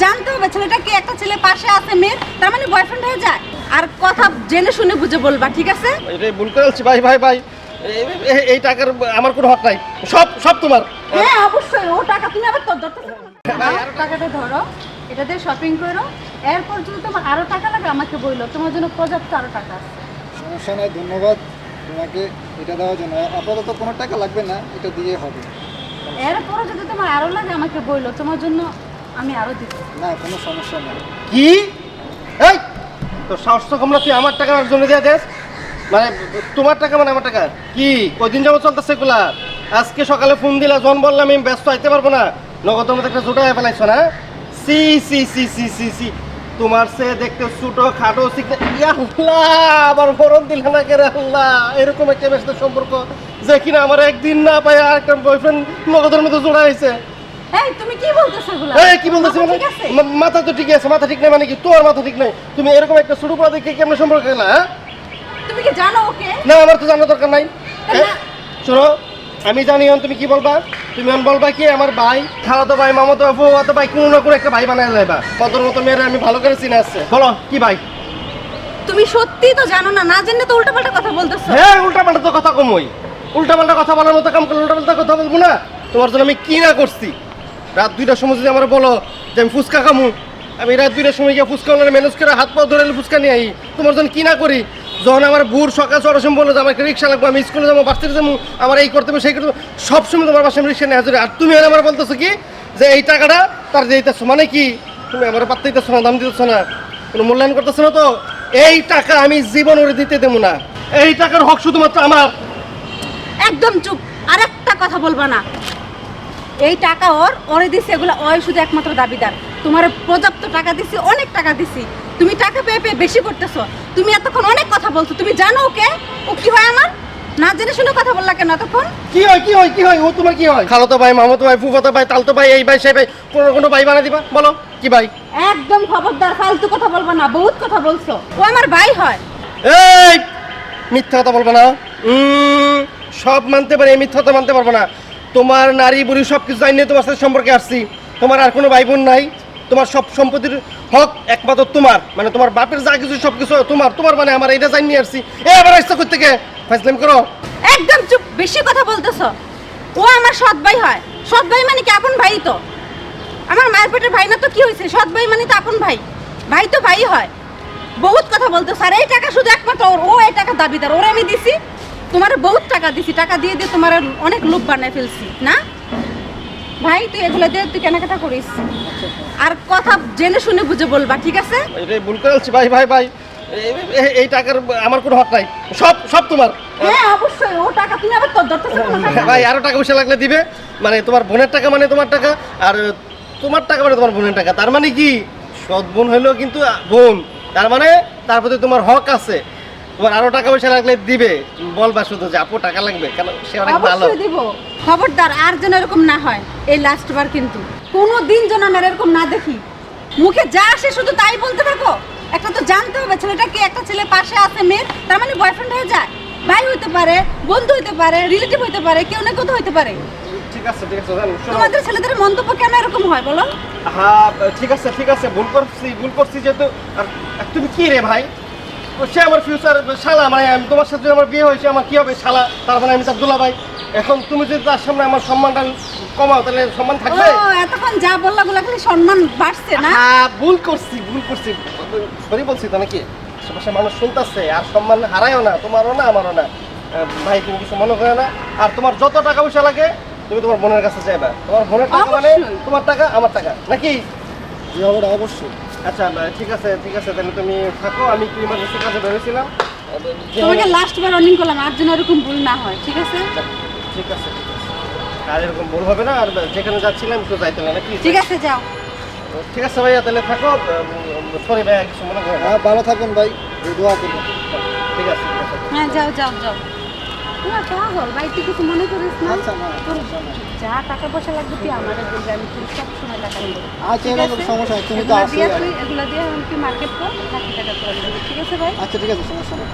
জানতে হবে ছেলেটা কি একটা ছেলে পাশে আছে মেয়ের? তার মানে বয়ফ্রেন্ড হয়ে যায়? আর কথা জেনে শুনে বুঝে বলবা ঠিক আছে? এটাই ভুল করে ফেলছি ভাই ভাই ভাই। এই- টাকার আমার কোনো হক নাই। সব সব তোমার। হ্যাঁ অবশ্যই ও টাকা তুমি আবার তোর ধরতেছো কেন? আরও টাকাটা ধরো এটা দিয়ে শপিং করো। এরপর যদি তোমার আরও টাকা লাগে আমাকে বলল তোমার জন্য পর্যাপ্ত আরও টাকা আছে। সমস্যা নাই ধন্যবাদ। তোমাকে এটা দেওয়ার জন্য। আপাতত কোনো টাকা লাগবে না এটা দিয়ে হবে। এরপর যদি তোমার আরও লাগে আমাকে বলল তোমার জন্য আমি আরও দিব না কোনো সমস্যা নেই। কি? এই তোর সাহস তো কমলা তুই আমার টাকা জন্য দিয়ে দেস। মানে তোমার টাকা মানে আমার টাকা? কি? কদিন যাব চলতেছে এগুলা? আজকে সকালে ফোন দিলা জন বললাম আমি ব্যস্ত আইতে পারব না। নগদের মধ্যে একটা জোটা ফেলাইছো না? C C C C C C. তোমার সে দেখতে ছোটো খাটো শিখতে আল্লাহ আবার ফোরন দিলে না কে রে আল্লাহ? এরকম একটা ব্যস্ত সম্পর্ক যে কিনা আমার একদিন না পাই আর একটা বয়ফ্রেন্ড নগদের মধ্যে জোড়া হয়েছে এই তুমি কি বলতেছো এগুলা? এই কি বলতেছি মাথা মানে? ঠিক আছে? মাথা তো ঠিক আছে মাথা ঠিক নাই মানে কি? তোর মাথা ঠিক নাই? তুমি এরকম একটা ছোট পড়া দেখে কেমন সম্পর্ক গেলা হ্যাঁ? তুমি কি জানো ওকে? না আমার তো জানার দরকার নাই। না। শোনো আমি জানি এখন তুমি কি বলবা। তুমি এখন বলবা কি আমার ভাই খালাতো ভাই মামাতো ভাই ফুয়াতো ভাই কোনো না কোনো একটা ভাই বানায় যাইবা। কতর মতো মেয়েরা আমি ভালো করে চিনে আসছে বলো কি ভাই? তুমি সত্যি তো জানো না না জেনে তো উল্টাপাল্টা কথা বলতেছো। হ্যাঁ উল্টা পাল্টা তো কথা কমই। উল্টা পাল্টা কথা বলার মতো কাম করলে উল্টা পাল্টা কথা বলব না। তোমার জন্য আমি কি না করছি? রাত দুইটার সময় যদি আমার বলো যে আমি ফুচকা খামু, আমি রাত দুইটার সময় গিয়ে ফুচকা ওনার ম্যানেজ করে হাত পা ধরে ফুচকা নিয়ে আই। তোমার জন্য কি না করি? যখন আমার ভোর সকাল ছটার সময় বলল যে আমাকে রিক্সা লাগবে, আমি স্কুলে যাব বাচ্চাতে যাব, আমার এই করতে হবে, সেই করতে সবসময় তোমার বাসায় আমি রিক্সা নিয়ে হাজির আর তুমি আমার বলতেছো কি? যে এই টাকাটা তার যে দিতেছো মানে কি? তুমি আমার পাত্তা দিতেছো না, দাম দিতেছো না। কোনো মূল্যায়ন করতেছো না তো? এই টাকা আমি জীবন ওরে দিতে দেবো না। এই টাকার হক শুধুমাত্র আমার। একদম চুপ। আর একটা কথা বলবা না। এই টাকা ওর ওরে দিছে এগুলো ওই শুধু একমাত্র দাবিদার। তোমার পর্যাপ্ত টাকা দিছি অনেক টাকা দিছি। তুমি টাকা পেয়ে পেয়ে বেশি করতেছো। তুমি এতক্ষণ অনেক কথা বলছো তুমি জানো ওকে? ও কি হয় আমার? না জেনে শুনে কথা বললা কেন এতক্ষণ? কি হয় কি হয় কি হয়? ও তোমার কি হয়? খালতো ভাই মামাতো ভাই ফুফাতো ভাই তালতো ভাই এই ভাই সেই ভাই কোনো কোনো ভাই বানা দিবা? বলো কি ভাই? একদম খবরদার ফালতু কথা বলবা না বহুত কথা বলছো। ও আমার ভাই হয়। এই মিথ্যা কথা বলব না। উম, সব মানতে পারি এই মিথ্যা কথা মানতে পারব না। তোমার নারী বুড়ি সব কিছু জানিয়ে তোমার সাথে সম্পর্কে আসছি। তোমার আর কোনো ভাই বোন নাই। তোমার সব সম্পত্তির হক একমাত্র তোমার। মানে তোমার বাপের যা কিছু সব কিছু তোমার। তোমার মানে আমার এটা জানিয়ে আসছি। এ, আবার আসতে করতে কে? ফাইসলাম করো। একদম চুপ, বেশি কথা বলতেছো। ও আমার সৎ ভাই হয়। সৎ ভাই মানে কি আপন ভাই তো? আমার মায়ের পেটের ভাই না তো কি হয়েছে সৎ ভাই মানে তো আপন ভাই। ভাই তো ভাই হয়। বহুত কথা বলতো স্যার এই টাকা শুধু একমাত্র ওর, ও এই টাকা দাবিদার। ওরে আমি দিছি। তোমার বহুত টাকা দিছি টাকা দিয়ে দিয়ে তোমার অনেক লোভ বানায় ফেলছি না? ভাই তুই এগুলো দিয়ে তুই কেনাকাটা করিস। আর কথা জেনে শুনে বুঝে বলবা ঠিক আছে? এটাই ভুল করে ভাই ভাই ভাই এই- টাকার আমার কোনো হক নাই সব সব তোমার। হ্যাঁ অবশ্যই ও টাকা তুমি আবার তোর ধরতেছো ভাই আরও টাকা পয়সা লাগলে দিবে মানে তোমার বোনের টাকা মানে তোমার টাকা আর তোমার টাকা মানে তোমার বোনের টাকা তার মানে কি? সৎ বোন হইলেও কিন্তু বোন তার মানে তার প্রতি তোমার হক আছে। তোমার আরও টাকা পয়সা লাগলে দিবে। বলবা শুধু যে আপু টাকা লাগবে? কেন? সে অনেক ভালো। অবশ্যই দিব। খবরদার আর যেন এরকম না হয়। এই লাস্ট বার কিন্তু। কোনো দিন যেন আমি আর এরকম না দেখি। মুখে যা আসে শুধু তাই বলতে থাকো। একটা তো জানতে হবে ছেলেটা কি একটা ছেলে পাশে আছে মেয়ের? তার মানে বয়ফ্রেন্ড হয়ে যায়। ভাই হইতে পারে বন্ধু হইতে পারে রিলেটিভ হইতে পারে কেউ না কেউ তো হইতে পারে। ঠিক আছে ঠিক আছে জান, শোনো। তোমাদের ছেলেদের মন্তব্য কেন এরকম হয় বলো? হ্যাঁ ঠিক আছে ঠিক আছে ভুল করছি ভুল করছি যেহেতু। আর তুমি কি রে ভাই? সে আমার ফিউচার শালা মানে আমি তোমার সাথে আমার বিয়ে হয়েছে আমার কি হবে শালা? তার মানে আমি তার দুলা ভাই এখন তুমি যদি তার সামনে আমার সম্মানটা কমাও তাহলে সম্মান ও থাকবে এতক্ষণ যা বললা গুলা খালি সম্মান বাড়ছে না? হ্যাঁ ভুল করছি ভুল করছি। সরি বলছি তো নাকি? আশেপাশে মানুষ শুনতেছে আর সম্মান হারায়ও না তোমারও না আমারও না। ভাই তুমি কিছু মনে করো না। আর তোমার যত টাকা পয়সা লাগে তুমি তোমার বোনের কাছে চাইবা তোমার বোনের টাকা মানে তোমার টাকা আমার টাকা। নাকি? অবশ্যই। আচ্ছা ঠিক আছে ঠিক আছে তাহলে তুমি থাকো আমি একটু ইমার্জেন্সি কাজে বেরোছিলাম যে- তোমাকে লাস্ট বার রানিং করলাম আর যেন এরকম ভুল না হয় ঠিক আছে? ঠিক আছে ঠিক আছে। আর এরকম ভুল হবে না আর যেখানে যাচ্ছিলাম একটু যাইতে না নাকি ঠিক আছে যাও। ঠিক আছে ভাইয়া তাহলে থাকো সরি ভাইয়া কিছু মনে হ্যাঁ ভালো থাকবেন ভাই এই দোয়া আছে ঠিক আছে। হ্যাঁ যাও যাও যাও। তোমার পাগল ভাই তুই কিছু মনে করিস না। আচ্ছা তোর যা টাকা পয়সা লাগবে তুই আমার বলবি আমি তুই সব সময় টাকা দেবো আচ্ছা এরকম? সমস্যা তুমি তো এগুলা আসো দিয়ে তুই এগুলা দিয়ে আমি তুই মার্কেট কর বাকি টাকা করে ঠিক আছে ভাই? আচ্ছা ঠিক আছে সমস্যা নেই।